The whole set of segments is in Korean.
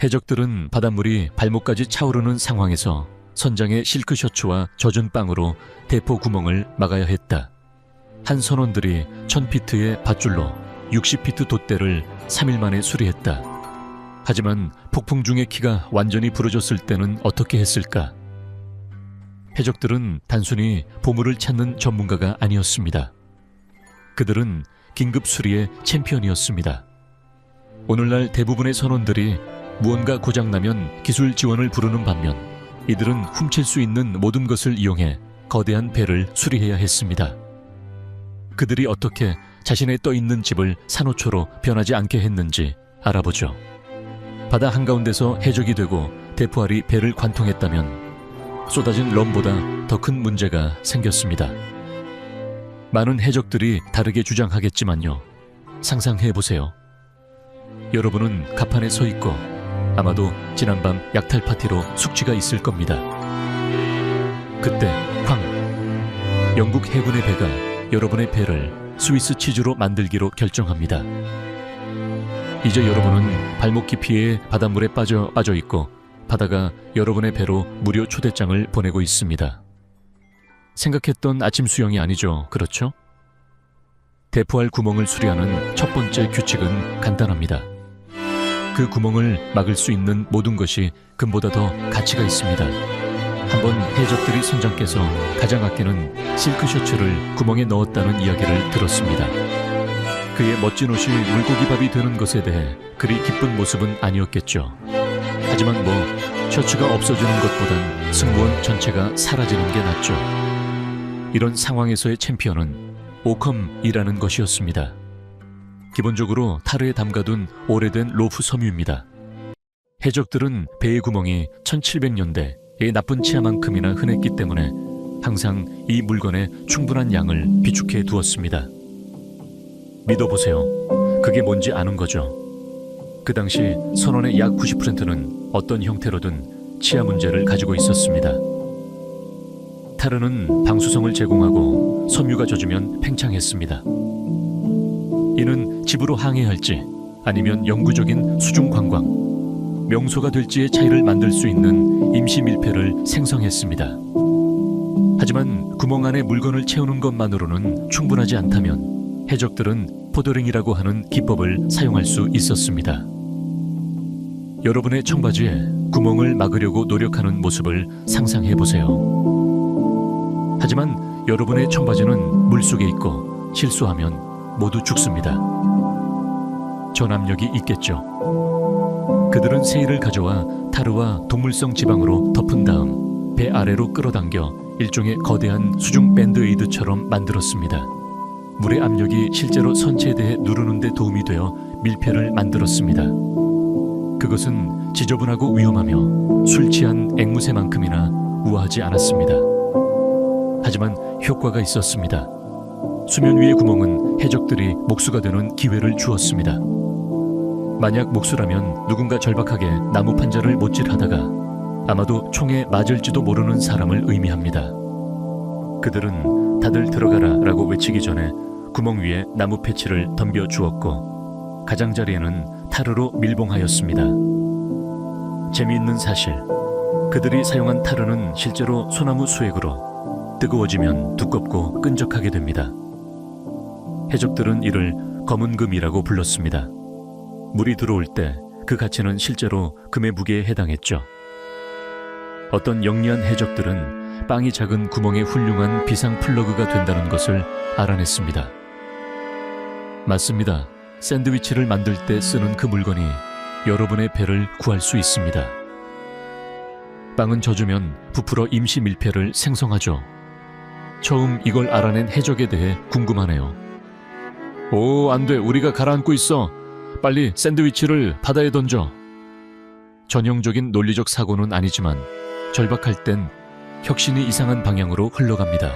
해적들은 바닷물이 발목까지 차오르는 상황에서 선장의 실크 셔츠와 젖은 빵으로 대포 구멍을 막아야 했다. 한 선원들이 1000피트의 밧줄로 60피트 돛대를 3일 만에 수리했다. 하지만 폭풍 중의 키가 완전히 부러졌을 때는 어떻게 했을까? 해적들은 단순히 보물을 찾는 전문가가 아니었습니다. 그들은 긴급 수리의 챔피언이었습니다. 오늘날 대부분의 선원들이 무언가 고장나면 기술 지원을 부르는 반면 이들은 훔칠 수 있는 모든 것을 이용해 거대한 배를 수리해야 했습니다. 그들이 어떻게 자신의 떠 있는 집을 산호초로 변하지 않게 했는지 알아보죠. 바다 한가운데서 해적이 되고 대포알이 배를 관통했다면 쏟아진 럼보다 더 큰 문제가 생겼습니다. 많은 해적들이 다르게 주장하겠지만요. 상상해 보세요. 여러분은 갑판에 서 있고 아마도 지난밤 약탈 파티로 숙취가 있을 겁니다. 그때 황 영국 해군의 배가 여러분의 배를 스위스 치즈로 만들기로 결정합니다. 이제 여러분은 발목 깊이의 바닷물에 빠져 빠져 있고 바다가 여러분의 배로 무료 초대장을 보내고 있습니다. 생각했던 아침 수영이 아니죠. 그렇죠? 대포알 구멍을 수리하는 첫 번째 규칙은 간단합니다. 그 구멍을 막을 수 있는 모든 것이 금보다 더 가치가 있습니다. 한번 해적들이 선장께서 가장 아끼는 실크 셔츠를 구멍에 넣었다는 이야기를 들었습니다. 그의 멋진 옷이 물고기밥이 되는 것에 대해 그리 기쁜 모습은 아니었겠죠. 하지만 뭐 셔츠가 없어지는 것보단 승무원 전체가 사라지는 게 낫죠. 이런 상황에서의 챔피언은 오컴이라는 것이었습니다. 기본적으로 타르에 담가둔 오래된 로프 섬유입니다. 해적들은 배의 구멍이 1700년대의 나쁜 치아만큼이나 흔했기 때문에 항상 이 물건에 충분한 양을 비축해 두었습니다. 믿어보세요. 그게 뭔지 아는 거죠. 그 당시 선원의 약 90%는 어떤 형태로든 치아 문제를 가지고 있었습니다. 타르는 방수성을 제공하고 섬유가 젖으면 팽창했습니다. 이는 집으로 항해할지 아니면 영구적인 수중 관광, 명소가 될지의 차이를 만들 수 있는 임시 밀폐를 생성했습니다. 하지만 구멍 안에 물건을 채우는 것만으로는 충분하지 않다면 해적들은 포도링이라고 하는 기법을 사용할 수 있었습니다. 여러분의 청바지에 구멍을 막으려고 노력하는 모습을 상상해 보세요. 하지만 여러분의 청바지는 물 속에 있고 실수하면 모두 죽습니다. 전압력이 있겠죠. 그들은 세일을 가져와 타르와 동물성 지방으로 덮은 다음 배 아래로 끌어당겨 일종의 거대한 수중 밴드에이드처럼 만들었습니다. 물의 압력이 실제로 선체에 대해 누르는 데 도움이 되어 밀폐를 만들었습니다. 그것은 지저분하고 위험하며 술 취한 앵무새만큼이나 우아하지 않았습니다. 하지만 효과가 있었습니다. 수면 위의 구멍은 해적들이 목수가 되는 기회를 주었습니다. 만약 목수라면 누군가 절박하게 나무 판자를 못질하다가 아마도 총에 맞을지도 모르는 사람을 의미합니다. 그들은 다들 들어가라 라고 외치기 전에 구멍 위에 나무 패치를 덤벼 주었고 가장자리에는 타르로 밀봉하였습니다. 재미있는 사실, 그들이 사용한 타르는 실제로 소나무 수액으로 뜨거워지면 두껍고 끈적하게 됩니다. 해적들은 이를 검은금이라고 불렀습니다. 물이 들어올 때 그 가치는 실제로 금의 무게에 해당했죠. 어떤 영리한 해적들은 빵이 작은 구멍에 훌륭한 비상 플러그가 된다는 것을 알아냈습니다. 맞습니다. 샌드위치를 만들 때 쓰는 그 물건이 여러분의 배를 구할 수 있습니다. 빵은 젖으면 부풀어 임시 밀폐를 생성하죠. 처음 이걸 알아낸 해적에 대해 궁금하네요. 오, 안 돼. 우리가 가라앉고 있어. 빨리 샌드위치를 바다에 던져. 전형적인 논리적 사고는 아니지만 절박할 땐 혁신이 이상한 방향으로 흘러갑니다.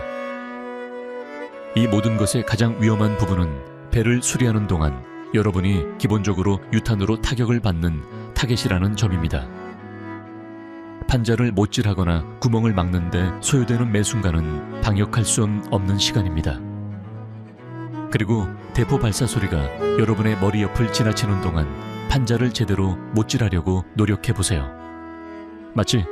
이 모든 것의 가장 위험한 부분은 배를 수리하는 동안 여러분이 기본적으로 유탄으로 타격을 받는 타겟이라는 점입니다. 판자를 못질하거나 구멍을 막는데 소요되는 매 순간은 방역할 수 없는 시간입니다. 그리고 대포 발사 소리가 여러분의 머리 옆을 지나치는 동안 판자를 제대로 못질하려고 노력해 보세요. 마치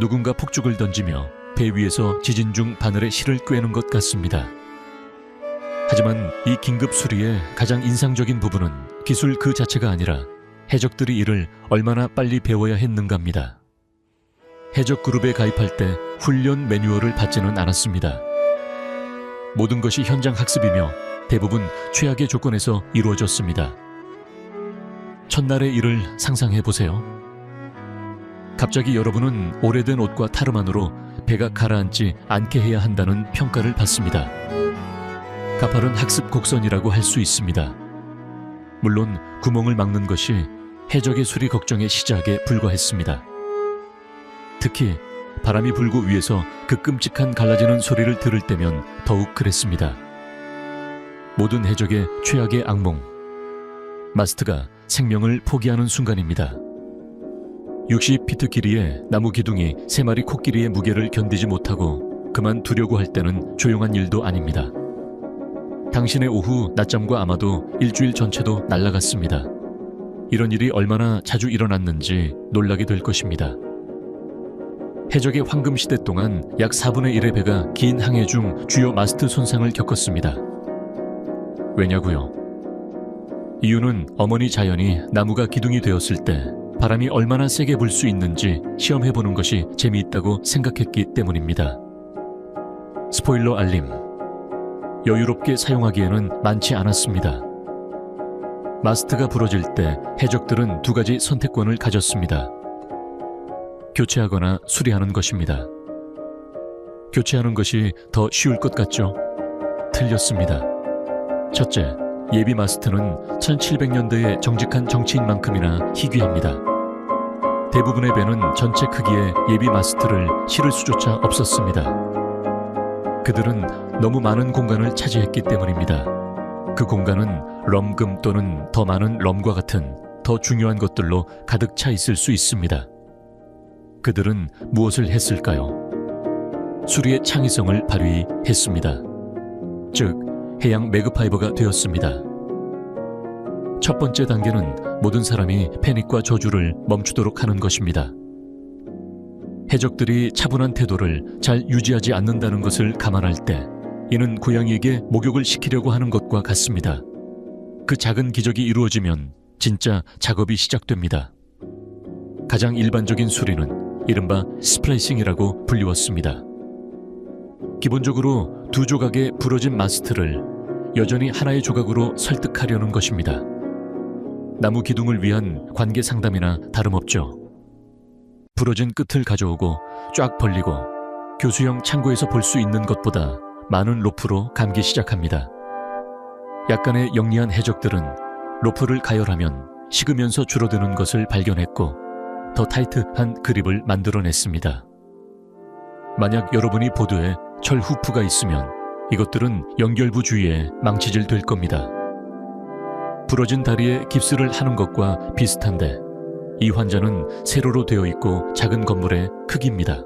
누군가 폭죽을 던지며 배 위에서 지진 중 바늘에 실을 꿰는 것 같습니다. 하지만 이 긴급 수리의 가장 인상적인 부분은 기술 그 자체가 아니라 해적들이 이를 얼마나 빨리 배워야 했는가입니다. 해적 그룹에 가입할 때 훈련 매뉴얼을 받지는 않았습니다. 모든 것이 현장 학습이며 대부분 최악의 조건에서 이루어졌습니다. 첫날의 일을 상상해 보세요. 갑자기 여러분은 오래된 옷과 타르만으로 배가 가라앉지 않게 해야 한다는 평가를 받습니다. 가파른 학습 곡선이라고 할 수 있습니다. 물론 구멍을 막는 것이 해적의 수리 걱정의 시작에 불과했습니다. 특히 바람이 불고 위에서 그 끔찍한 갈라지는 소리를 들을 때면 더욱 그랬습니다. 모든 해적의 최악의 악몽. 마스트가 생명을 포기하는 순간입니다. 60피트 길이의 나무 기둥이 세 마리 코끼리의 무게를 견디지 못하고 그만 두려고 할 때는 조용한 일도 아닙니다. 당신의 오후 낮잠과 아마도 일주일 전체도 날아갔습니다. 이런 일이 얼마나 자주 일어났는지 놀라게 될 것입니다. 해적의 황금 시대 동안 약 4분의 1의 배가 긴 항해 중 주요 마스트 손상을 겪었습니다. 왜냐고요? 이유는 어머니 자연이 나무가 기둥이 되었을 때 바람이 얼마나 세게 불 수 있는지 시험해 보는 것이 재미있다고 생각했기 때문입니다. 스포일러 알림. 여유롭게 사용하기에는 많지 않았습니다. 마스트가 부러질 때 해적들은 두 가지 선택권을 가졌습니다. 교체하거나 수리하는 것입니다. 교체하는 것이 더 쉬울 것 같죠? 틀렸습니다. 첫째, 예비 마스트는 1700년대의 정직한 정치인만큼이나 희귀합니다. 대부분의 배는 전체 크기의 예비 마스트를 실을 수조차 없었습니다. 그들은 너무 많은 공간을 차지했기 때문입니다. 그 공간은 럼금 또는 더 많은 럼과 같은 더 중요한 것들로 가득 차 있을 수 있습니다. 그들은 무엇을 했을까요? 수리의 창의성을 발휘했습니다. 즉, 해양 매그파이버가 되었습니다. 첫 번째 단계는 모든 사람이 패닉과 저주를 멈추도록 하는 것입니다. 해적들이 차분한 태도를 잘 유지하지 않는다는 것을 감안할 때 이는 고양이에게 목욕을 시키려고 하는 것과 같습니다. 그 작은 기적이 이루어지면 진짜 작업이 시작됩니다. 가장 일반적인 수리는 이른바 스플레이싱이라고 불리웠습니다. 기본적으로 두 조각의 부러진 마스트를 여전히 하나의 조각으로 설득하려는 것입니다. 나무 기둥을 위한 관계 상담이나 다름없죠. 부러진 끝을 가져오고 쫙 벌리고 교수형 창고에서 볼 수 있는 것보다 많은 로프로 감기 시작합니다. 약간의 영리한 해적들은 로프를 가열하면 식으면서 줄어드는 것을 발견했고 더 타이트한 그립을 만들어냈습니다. 만약 여러분이 보드에 철 후프가 있으면 이것들은 연결부 주위에 망치질 될 겁니다. 부러진 다리에 깁스를 하는 것과 비슷한데 이 환자는 세로로 되어 있고 작은 건물의 크기입니다.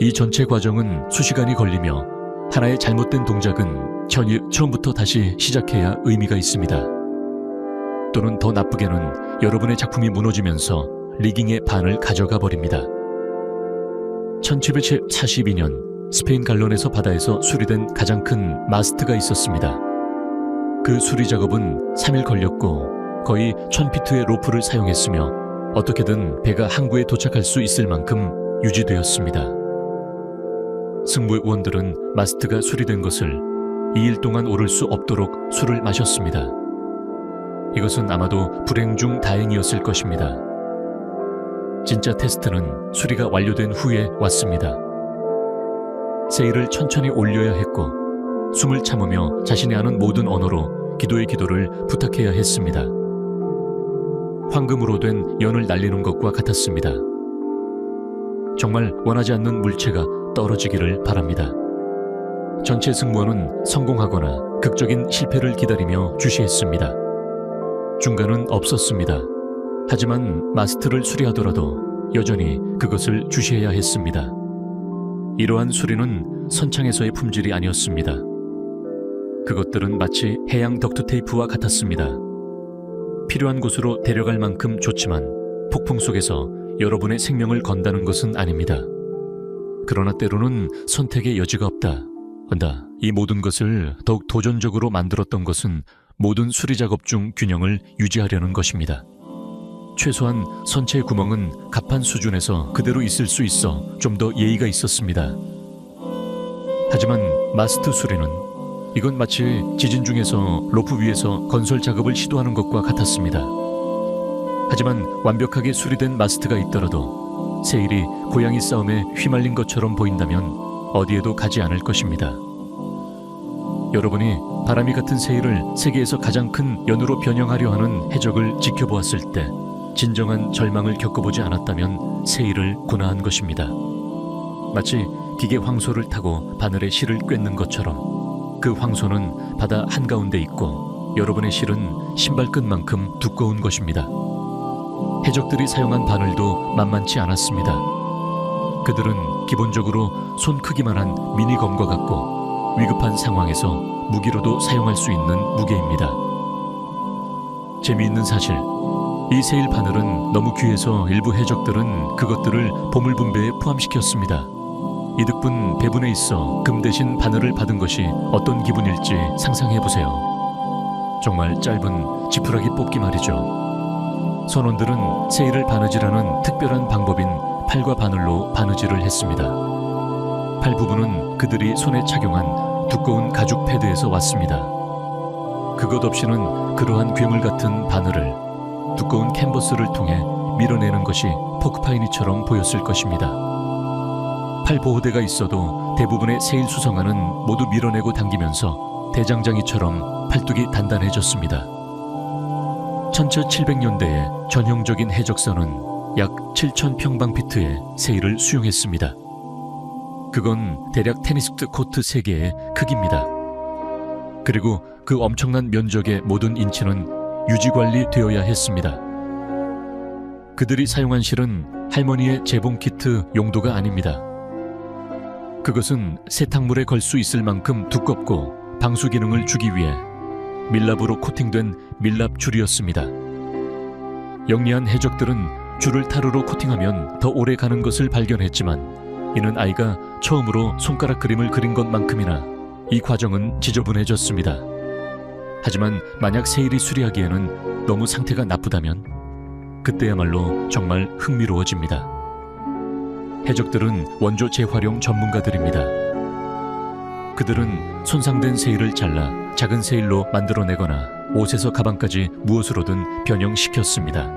이 전체 과정은 수시간이 걸리며 하나의 잘못된 동작은 처음부터 다시 시작해야 의미가 있습니다. 또는 더 나쁘게는 여러분의 작품이 무너지면서 리깅의 반을 가져가 버립니다. 1742년 스페인 갈론에서 바다에서 수리된 가장 큰 마스트가 있었습니다. 그 수리 작업은 3일 걸렸고 거의 1000피트의 로프를 사용했으며 어떻게든 배가 항구에 도착할 수 있을 만큼 유지되었습니다. 승무원들은 마스트가 수리된 것을 2일 동안 오를 수 없도록 술을 마셨습니다. 이것은 아마도 불행 중 다행이었을 것입니다. 진짜 테스트는 수리가 완료된 후에 왔습니다. 세일을 천천히 올려야 했고 숨을 참으며 자신이 아는 모든 언어로 기도의 기도를 부탁해야 했습니다. 황금으로 된 연을 날리는 것과 같았습니다. 정말 원하지 않는 물체가 떨어지기를 바랍니다. 전체 승무원은 성공하거나 극적인 실패를 기다리며 주시했습니다. 중간은 없었습니다. 하지만 마스트를 수리하더라도 여전히 그것을 주시해야 했습니다. 이러한 수리는 선창에서의 품질이 아니었습니다. 그것들은 마치 해양 덕트 테이프와 같았습니다. 필요한 곳으로 데려갈 만큼 좋지만 폭풍 속에서 여러분의 생명을 건다는 것은 아닙니다. 그러나 때로는 선택의 여지가 없다. 한다. 이 모든 것을 더욱 도전적으로 만들었던 것은 모든 수리 작업 중 균형을 유지하려는 것입니다. 최소한 선체의 구멍은 갑판 수준에서 그대로 있을 수 있어 좀 더 예의가 있었습니다. 하지만 마스트 수리는 이건 마치 지진 중에서 로프 위에서 건설 작업을 시도하는 것과 같았습니다. 하지만 완벽하게 수리된 마스트가 있더라도 세일이 고양이 싸움에 휘말린 것처럼 보인다면 어디에도 가지 않을 것입니다. 여러분이 바람이 같은 세일을 세계에서 가장 큰 연으로 변형하려 하는 해적을 지켜보았을 때 진정한 절망을 겪어보지 않았다면 세일을 고나한 것입니다. 마치 기계 황소를 타고 바늘에 실을 꿰는 것처럼 그 황소는 바다 한가운데 있고 여러분의 실은 신발끈만큼 두꺼운 것입니다. 해적들이 사용한 바늘도 만만치 않았습니다. 그들은 기본적으로 손 크기만 한 미니검과 같고 위급한 상황에서 무기로도 사용할 수 있는 무게입니다. 재미있는 사실, 이 세일 바늘은 너무 귀해서 일부 해적들은 그것들을 보물 분배에 포함시켰습니다. 이득분 배분에 있어 금 대신 바늘을 받은 것이 어떤 기분일지 상상해 보세요. 정말 짧은 지푸라기 뽑기 말이죠. 선원들은 세일을 바느질하는 특별한 방법인 팔과 바늘로 바느질을 했습니다. 팔 부분은 그들이 손에 착용한 두꺼운 가죽 패드에서 왔습니다. 그것 없이는 그러한 괴물 같은 바늘을 두꺼운 캔버스를 통해 밀어내는 것이 포크파이니처럼 보였을 것입니다. 팔 보호대가 있어도 대부분의 세일 수성화는 모두 밀어내고 당기면서 대장장이처럼 팔뚝이 단단해졌습니다. 1700년대에 전형적인 해적선은 약 7,000평방피트의 세일을 수용했습니다. 그건 대략 테니스 코트 3개의 크기입니다. 그리고 그 엄청난 면적의 모든 인치는 유지 관리되어야 했습니다. 그들이 사용한 실은 할머니의 재봉 키트 용도가 아닙니다. 그것은 세탁물에 걸 수 있을 만큼 두껍고 방수 기능을 주기 위해 밀랍으로 코팅된 밀랍 줄이었습니다. 영리한 해적들은 줄을 타르로 코팅하면 더 오래 가는 것을 발견했지만 이는 아이가 처음으로 손가락 그림을 그린 것만큼이나 이 과정은 지저분해졌습니다. 하지만 만약 세일이 수리하기에는 너무 상태가 나쁘다면 그때야말로 정말 흥미로워집니다. 해적들은 원조 재활용 전문가들입니다. 그들은 손상된 세일을 잘라 작은 세일로 만들어내거나 옷에서 가방까지 무엇으로든 변형시켰습니다.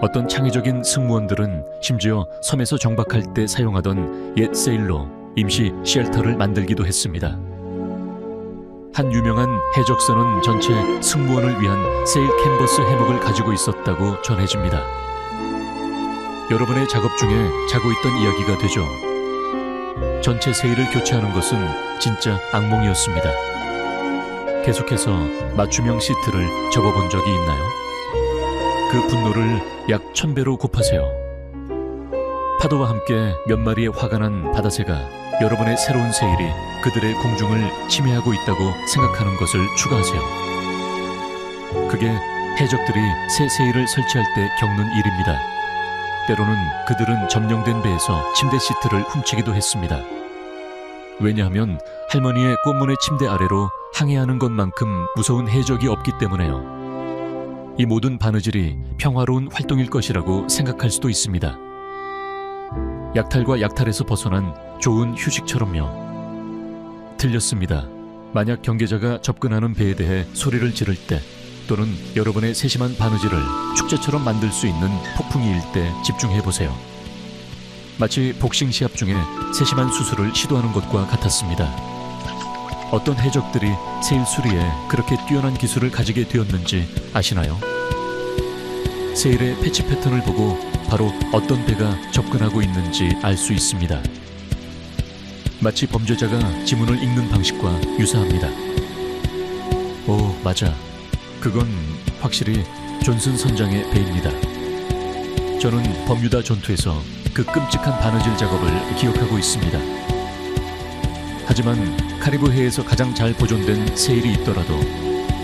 어떤 창의적인 승무원들은 심지어 섬에서 정박할 때 사용하던 옛 세일로 임시 쉘터를 만들기도 했습니다. 한 유명한 해적선은 전체 승무원을 위한 세일 캔버스 해먹을 가지고 있었다고 전해집니다. 여러분의 작업 중에 자고 있던 이야기가 되죠. 전체 세일을 교체하는 것은 진짜 악몽이었습니다. 계속해서 맞춤형 시트를 접어본 적이 있나요? 그 분노를 약 천배로 곱하세요. 파도와 함께 몇 마리의 화가 난 바다새가 여러분의 새로운 세일이 그들의 공중을 침해하고 있다고 생각하는 것을 추가하세요. 그게 해적들이 새 세일을 설치할 때 겪는 일입니다. 때로는 그들은 점령된 배에서 침대 시트를 훔치기도 했습니다. 왜냐하면 할머니의 꽃문의 침대 아래로 항해하는 것만큼 무서운 해적이 없기 때문에요. 이 모든 바느질이 평화로운 활동일 것이라고 생각할 수도 있습니다. 약탈과 약탈에서 벗어난 좋은 휴식처럼요. 틀렸습니다. 만약 경계자가 접근하는 배에 대해 소리를 지를 때 또는 여러분의 세심한 바느질을 축제처럼 만들 수 있는 폭풍이 일 때 집중해 보세요. 마치 복싱 시합 중에 세심한 수술을 시도하는 것과 같았습니다. 어떤 해적들이 세일 수리에 그렇게 뛰어난 기술을 가지게 되었는지 아시나요? 세일의 패치 패턴을 보고 바로 어떤 배가 접근하고 있는지 알 수 있습니다. 마치 범죄자가 지문을 읽는 방식과 유사합니다. 오, 맞아. 그건 확실히 존슨 선장의 배입니다. 저는 버뮤다 전투에서 그 끔찍한 바느질 작업을 기억하고 있습니다. 하지만 카리브해에서 가장 잘 보존된 세일이 있더라도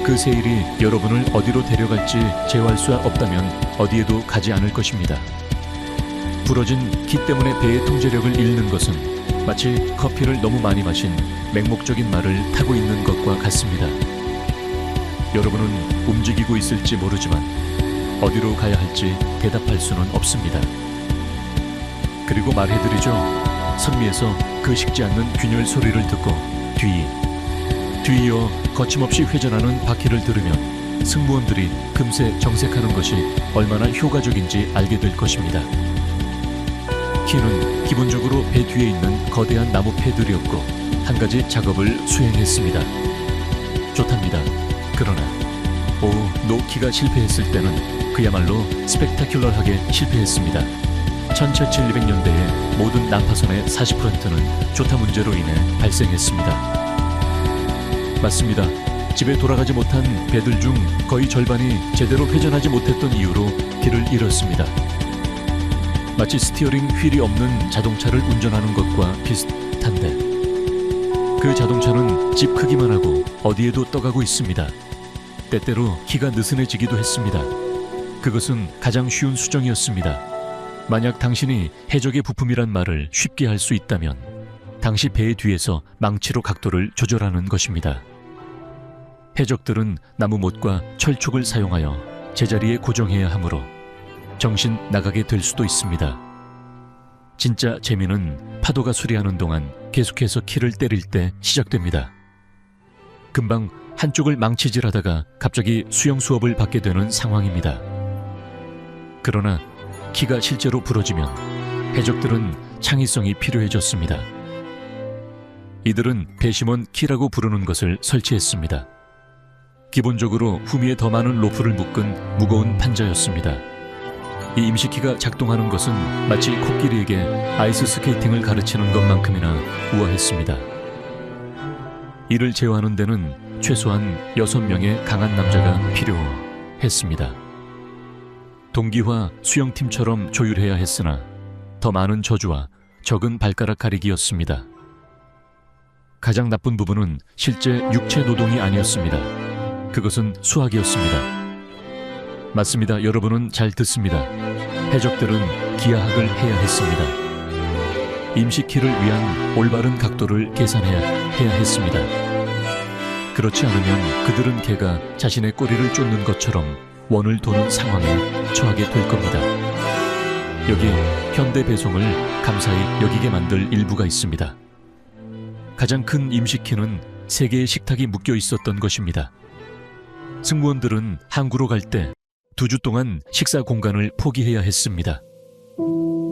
그 세일이 여러분을 어디로 데려갈지 제어할 수 없다면 어디에도 가지 않을 것입니다. 부러진 키 때문에 배의 통제력을 잃는 것은 마치 커피를 너무 많이 마신 맹목적인 말을 타고 있는 것과 같습니다. 여러분은 움직이고 있을지 모르지만 어디로 가야 할지 대답할 수는 없습니다. 그리고 말해드리죠. 선미에서 그 식지 않는 균열 소리를 듣고 뒤, 뒤이어 거침없이 회전하는 바퀴를 들으면 승무원들이 금세 정색하는 것이 얼마나 효과적인지 알게 될 것입니다. 키는 기본적으로 배 뒤에 있는 거대한 나무 패들이었고 한 가지 작업을 수행했습니다. 좋답니다. 그러나 오 노키가 실패했을 때는 그야말로 스펙타큘러하게 실패했습니다. 1700년대에 모든 난파선의 40%는 조타 문제로 인해 발생했습니다. 맞습니다. 집에 돌아가지 못한 배들 중 거의 절반이 제대로 회전하지 못했던 이유로 길을 잃었습니다. 마치 스티어링 휠이 없는 자동차를 운전하는 것과 비슷한데 그 자동차는 집 크기만 하고 어디에도 떠가고 있습니다. 때때로 키가 느슨해지기도 했습니다. 그것은 가장 쉬운 수정이었습니다. 만약 당신이 해적의 부품이란 말을 쉽게 할 수 있다면 당시 배의 뒤에서 망치로 각도를 조절하는 것입니다. 해적들은 나무 못과 철촉을 사용하여 제자리에 고정해야 하므로 정신 나가게 될 수도 있습니다. 진짜 재미는 파도가 수리하는 동안 계속해서 키를 때릴 때 시작됩니다. 금방 한쪽을 망치질하다가 갑자기 수영 수업을 받게 되는 상황입니다. 그러나 키가 실제로 부러지면 해적들은 창의성이 필요해졌습니다. 이들은 배심원 키라고 부르는 것을 설치했습니다. 기본적으로 후미에 더 많은 로프를 묶은 무거운 판자였습니다. 이 임시키가 작동하는 것은 마치 코끼리에게 아이스 스케이팅을 가르치는 것만큼이나 우아했습니다. 이를 제어하는 데는 최소한 6명의 강한 남자가 필요했습니다. 동기화 수영팀처럼 조율해야 했으나 더 많은 저주와 적은 발가락 가리기였습니다. 가장 나쁜 부분은 실제 육체 노동이 아니었습니다. 그것은 수학이었습니다. 맞습니다. 여러분은 잘 듣습니다. 해적들은 기하학을 해야 했습니다. 임시키를 위한 올바른 각도를 계산해야 해야 했습니다. 그렇지 않으면 그들은 개가 자신의 꼬리를 쫓는 것처럼 원을 도는 상황에 처하게 될 겁니다. 여기 현대 배송을 감사히 여기게 만들 일부가 있습니다. 가장 큰 임시키는 세 개의 식탁이 묶여 있었던 것입니다. 승무원들은 항구로 갈 때 두 주 동안 식사 공간을 포기해야 했습니다.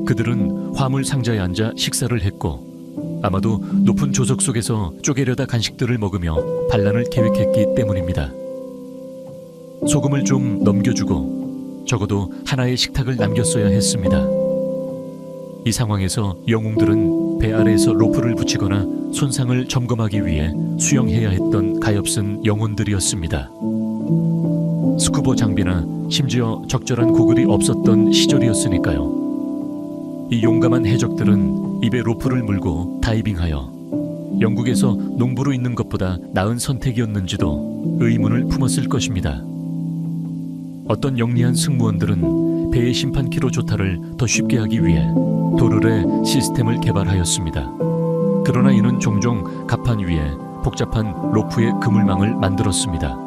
그들은 화물 상자에 앉아 식사를 했고 아마도 높은 조석 속에서 쪼개려다 간식들을 먹으며 반란을 계획했기 때문입니다. 소금을 좀 넘겨주고 적어도 하나의 식탁을 남겼어야 했습니다. 이 상황에서 영웅들은 배 아래에서 로프를 붙이거나 손상을 점검하기 위해 수영해야 했던 가엾은 영혼들이었습니다. 스쿠버 장비나 심지어 적절한 고글이 없었던 시절이었으니까요. 이 용감한 해적들은 입에 로프를 물고 다이빙하여 영국에서 농부로 있는 것보다 나은 선택이었는지도 의문을 품었을 것입니다. 어떤 영리한 승무원들은 배의 심판키로 조타를 더 쉽게 하기 위해 도르의 시스템을 개발하였습니다. 그러나 이는 종종 갑판 위에 복잡한 로프의 그물망을 만들었습니다.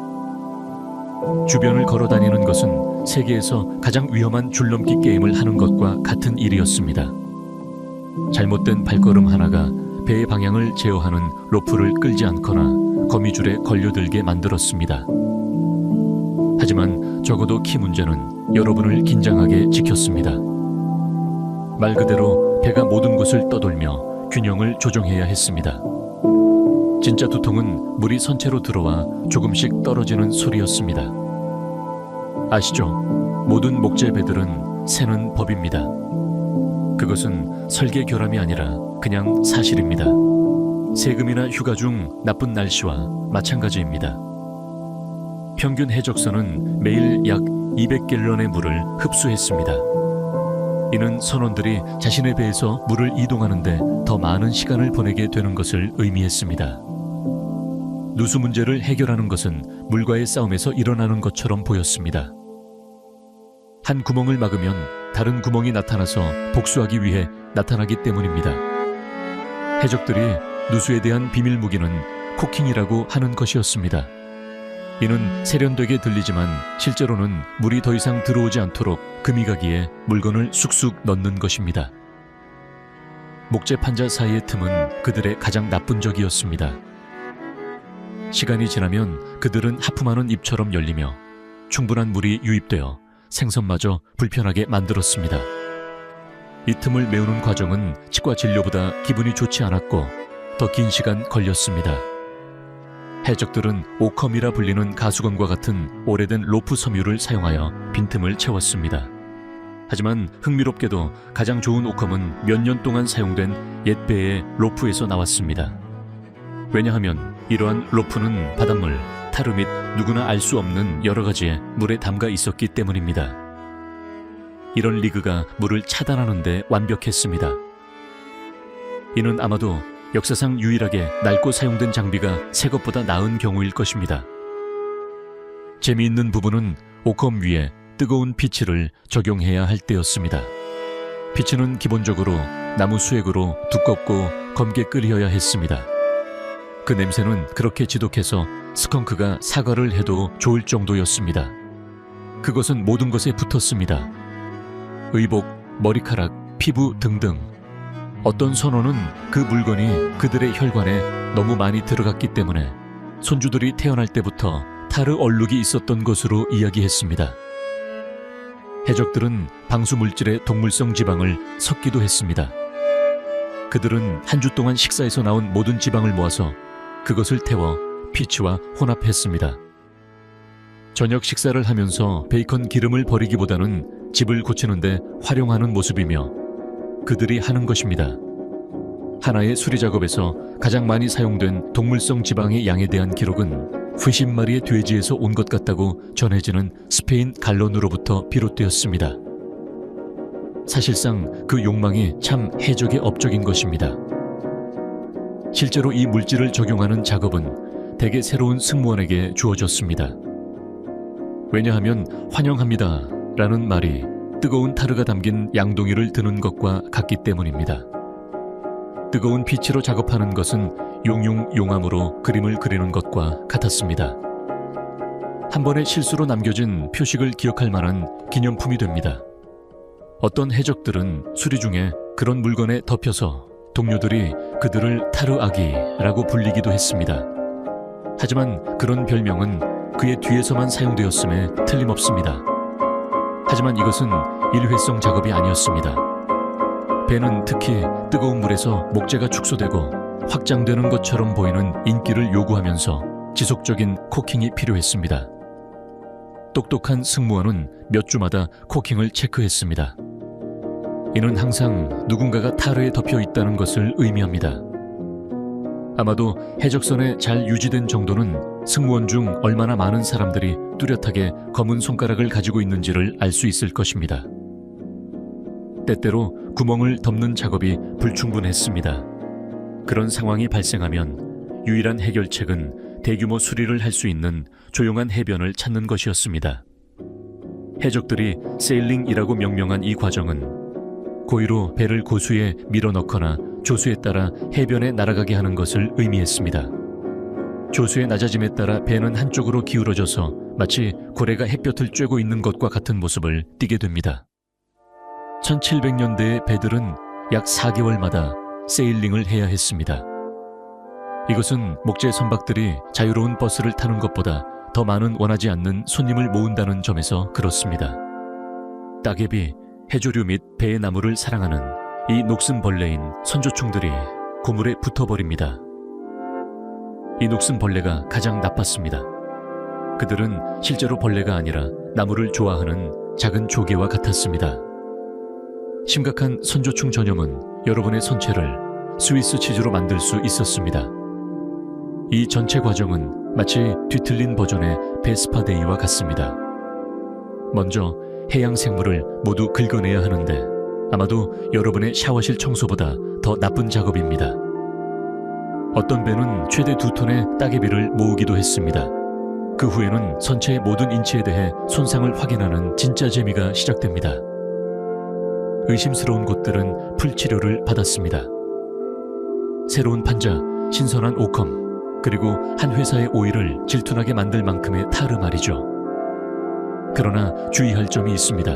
주변을 걸어 다니는 것은 세계에서 가장 위험한 줄넘기 게임을 하는 것과 같은 일이었습니다. 잘못된 발걸음 하나가 배의 방향을 제어하는 로프를 끌지 않거나 거미줄에 걸려들게 만들었습니다. 하지만 적어도 키 문제는 여러분을 긴장하게 지켰습니다. 말 그대로 배가 모든 곳을 떠돌며 균형을 조정해야 했습니다. 진짜 두통은 물이 선체로 들어와 조금씩 떨어지는 소리였습니다. 아시죠? 모든 목재 배들은 새는 법입니다. 그것은 설계 결함이 아니라 그냥 사실입니다. 세금이나 휴가 중 나쁜 날씨와 마찬가지입니다. 평균 해적선은 매일 약 200갤런의 물을 흡수했습니다. 이는 선원들이 자신의 배에서 물을 이동하는데 더 많은 시간을 보내게 되는 것을 의미했습니다. 누수 문제를 해결하는 것은 물과의 싸움에서 일어나는 것처럼 보였습니다. 한 구멍을 막으면 다른 구멍이 나타나서 복수하기 위해 나타나기 때문입니다. 해적들이 누수에 대한 비밀 무기는 코킹이라고 하는 것이었습니다. 이는 세련되게 들리지만 실제로는 물이 더 이상 들어오지 않도록 금이 가기에 물건을 쑥쑥 넣는 것입니다. 목재 판자 사이의 틈은 그들의 가장 나쁜 적이었습니다. 시간이 지나면 그들은 하품하는 입처럼 열리며 충분한 물이 유입되어 생선마저 불편하게 만들었습니다. 이 틈을 메우는 과정은 치과 진료보다 기분이 좋지 않았고 더 긴 시간 걸렸습니다. 해적들은 오컴이라 불리는 가수건과 같은 오래된 로프 섬유를 사용하여 빈틈을 채웠습니다. 하지만 흥미롭게도 가장 좋은 오컴은 몇 년 동안 사용된 옛 배의 로프에서 나왔습니다. 왜냐하면 이러한 로프는 바닷물, 타르 및 누구나 알 수 없는 여러 가지의 물에 담가 있었기 때문입니다. 이런 리그가 물을 차단하는 데 완벽했습니다. 이는 아마도 역사상 유일하게 낡고 사용된 장비가 새 것보다 나은 경우일 것입니다. 재미있는 부분은 오컴 위에 뜨거운 피치를 적용해야 할 때였습니다. 피치는 기본적으로 나무 수액으로 두껍고 검게 끓여야 했습니다. 그 냄새는 그렇게 지독해서 스컹크가 사과를 해도 좋을 정도였습니다. 그것은 모든 것에 붙었습니다. 의복, 머리카락, 피부 등등. 어떤 선원은 그 물건이 그들의 혈관에 너무 많이 들어갔기 때문에 손주들이 태어날 때부터 타르 얼룩이 있었던 것으로 이야기했습니다. 해적들은 방수 물질의 동물성 지방을 섞기도 했습니다. 그들은 한 주 동안 식사에서 나온 모든 지방을 모아서 그것을 태워 피치와 혼합했습니다. 저녁 식사를 하면서 베이컨 기름을 버리기보다는 집을 고치는데 활용하는 모습이며 그들이 하는 것입니다. 하나의 수리 작업에서 가장 많이 사용된 동물성 지방의 양에 대한 기록은 수십 마리의 돼지에서 온 것 같다고 전해지는 스페인 갈론으로부터 비롯되었습니다. 사실상 그 욕망이 참 해적의 업적인 것입니다. 실제로 이 물질을 적용하는 작업은 대개 새로운 승무원에게 주어졌습니다. 왜냐하면 환영합니다 라는 말이 뜨거운 타르가 담긴 양동이를 드는 것과 같기 때문입니다. 뜨거운 빛으로 작업하는 것은 용융용암으로 그림을 그리는 것과 같았습니다. 한 번의 실수로 남겨진 표식을 기억할 만한 기념품이 됩니다. 어떤 해적들은 수리 중에 그런 물건에 덮여서 동료들이 그들을 타르아기라고 불리기도 했습니다. 하지만 그런 별명은 그의 뒤에서만 사용되었음에 틀림없습니다. 하지만 이것은 일회성 작업이 아니었습니다. 배는 특히 뜨거운 물에서 목재가 축소되고 확장되는 것처럼 보이는 인기를 요구하면서 지속적인 코킹이 필요했습니다. 똑똑한 승무원은 몇 주마다 코킹을 체크했습니다. 이는 항상 누군가가 타르에 덮여 있다는 것을 의미합니다. 아마도 해적선에 잘 유지된 정도는 승무원 중 얼마나 많은 사람들이 뚜렷하게 검은 손가락을 가지고 있는지를 알 수 있을 것입니다. 때때로 구멍을 덮는 작업이 불충분했습니다. 그런 상황이 발생하면 유일한 해결책은 대규모 수리를 할 수 있는 조용한 해변을 찾는 것이었습니다. 해적들이 세일링이라고 명명한 이 과정은 고의로 배를 고수에 밀어넣거나 조수에 따라 해변에 날아가게 하는 것을 의미했습니다. 조수의 낮아짐에 따라 배는 한쪽으로 기울어져서 마치 고래가 햇볕을 쬐고 있는 것과 같은 모습을 띠게 됩니다. 1700년대의 배들은 약 4개월마다 세일링을 해야 했습니다. 이것은 목재 선박들이 자유로운 버스를 타는 것보다 더 많은 원하지 않는 손님을 모은다는 점에서 그렇습니다. 따개비, 해조류 및 배의 나무를 사랑하는 이 녹슨벌레인 선조충들이 고물에 붙어버립니다. 이 녹슨벌레가 가장 나빴습니다. 그들은 실제로 벌레가 아니라 나무를 좋아하는 작은 조개와 같았습니다. 심각한 선조충 전염은 여러분의 선체를 스위스 치즈로 만들 수 있었습니다. 이 전체 과정은 마치 뒤틀린 버전의 베스파데이와 같습니다. 먼저 해양 생물을 모두 긁어내야 하는데 아마도 여러분의 샤워실 청소보다 더 나쁜 작업입니다. 어떤 배는 최대 두 톤의 따개비를 모으기도 했습니다. 그 후에는 선체의 모든 인치에 대해 손상을 확인하는 진짜 재미가 시작됩니다. 의심스러운 곳들은 풀치료를 받았습니다. 새로운 판자, 신선한 오컴, 그리고 한 회사의 오일을 질투나게 만들 만큼의 타르 말이죠. 그러나 주의할 점이 있습니다.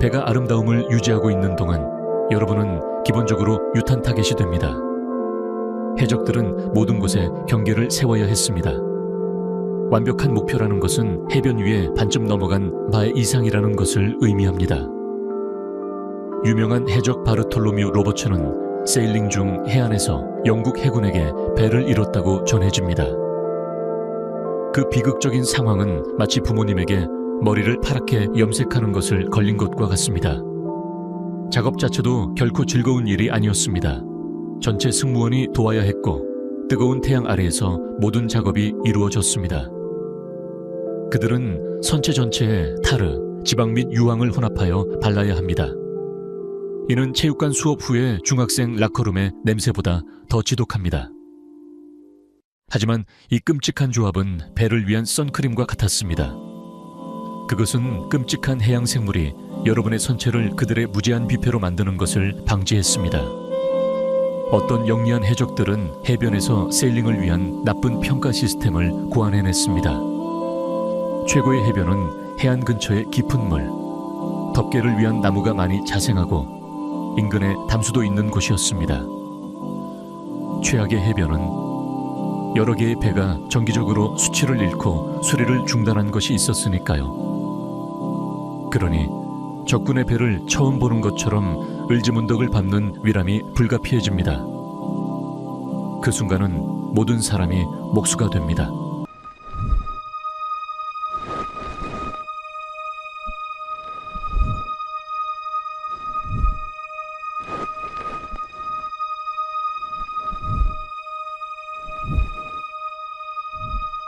배가 아름다움을 유지하고 있는 동안 여러분은 기본적으로 유탄 타겟이 됩니다. 해적들은 모든 곳에 경계를 세워야 했습니다. 완벽한 목표라는 것은 해변 위에 반쯤 넘어간 말 이상이라는 것을 의미합니다. 유명한 해적 바르톨로뮤 로버츠는 세일링 중 해안에서 영국 해군에게 배를 잃었다고 전해집니다. 그 비극적인 상황은 마치 부모님에게 머리를 파랗게 염색하는 것을 걸린 것과 같습니다. 작업 자체도 결코 즐거운 일이 아니었습니다. 전체 승무원이 도와야 했고 뜨거운 태양 아래에서 모든 작업이 이루어졌습니다. 그들은 선체 전체에 타르, 지방 및 유황을 혼합하여 발라야 합니다. 이는 체육관 수업 후에 중학생 라커룸의 냄새보다 더 지독합니다. 하지만 이 끔찍한 조합은 배를 위한 선크림과 같았습니다. 그것은 끔찍한 해양 생물이 여러분의 선체를 그들의 무제한 뷔페로 만드는 것을 방지했습니다. 어떤 영리한 해적들은 해변에서 세일링을 위한 나쁜 평가 시스템을 고안해냈습니다. 최고의 해변은 해안 근처의 깊은 물, 덮개를 위한 나무가 많이 자생하고 인근에 담수도 있는 곳이었습니다. 최악의 해변은 여러 개의 배가 정기적으로 수치를 잃고 수리를 중단한 것이 있었으니까요. 그러니 적군의 배를 처음 보는 것처럼 을지문덕을 밟는 위람이 불가피해집니다. 그 순간은 모든 사람이 목수가 됩니다.